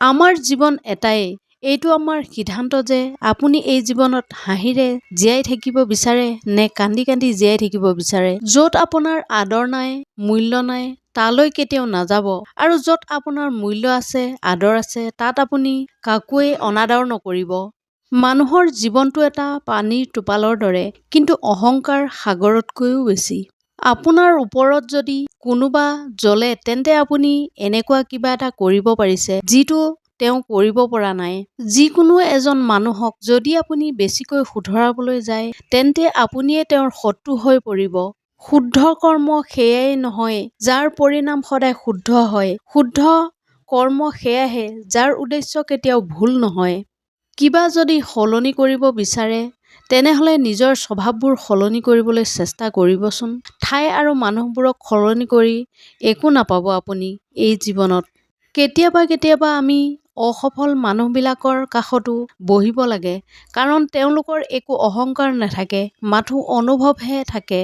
আমাৰ জীৱন এটাই। এইটো আমাৰ সিদ্ধান্ত যে আপুনি এই জীৱনত হাঁহিৰে জীয়াই থাকিব বিচাৰে নে কান্দি কান্দি জীয়াই থাকিব বিচাৰে। য'ত আপোনাৰ আদৰ নাই মূল্য নাই তালৈ কেতিয়াও নাযাব। আৰু য'ত আপোনাৰ মূল্য আছে আদৰ আছে তাত আপুনি কাকোৱেই অনাদৰ নকৰিব। মানুহৰ জীৱনটো এটা পানীৰ টোপালৰ দৰে কিন্তু অহংকাৰ সাগৰতকৈও বেছি। আপোনাৰ ওপৰত যদি কোনোবা জ্বলে তেন্তে আপুনি এনেকুৱা কিবা এটা কৰিব পাৰিছে যিটো তেওঁ কৰিব পৰা নাই। যিকোনো এজন মানুহক যদি আপুনি বেছিকৈ শুধৰাবলৈ যায় তেন্তে আপুনিয়ে তেওঁৰ শত্ৰু হৈ পৰিব। শুদ্ধ কৰ্ম সেয়াই নহয় যাৰ পৰিণাম সদায় শুদ্ধ হয়। শুদ্ধ কৰ্ম সেয়াহে যাৰ উদ্দেশ্য কেতিয়াও ভুল নহয়। কিবা যদি সলনি কৰিব বিচাৰে তেনেহলে নিজৰ স্বভাৱবোৰ সলনি কৰিবলৈ চেষ্টা কৰিবচোন। ঠাই আৰু মানুহবোৰক সলনি কৰি একো নাপাব আপুনি এই জীৱনত। কেতিয়াবা কেতিয়াবা আমি অসফল মানুহবিলাকৰ কাষতো বহিব লাগে কাৰণ তেওঁলোকৰ একো অহংকাৰ নাথাকে মাথো অনুভৱহে থাকে।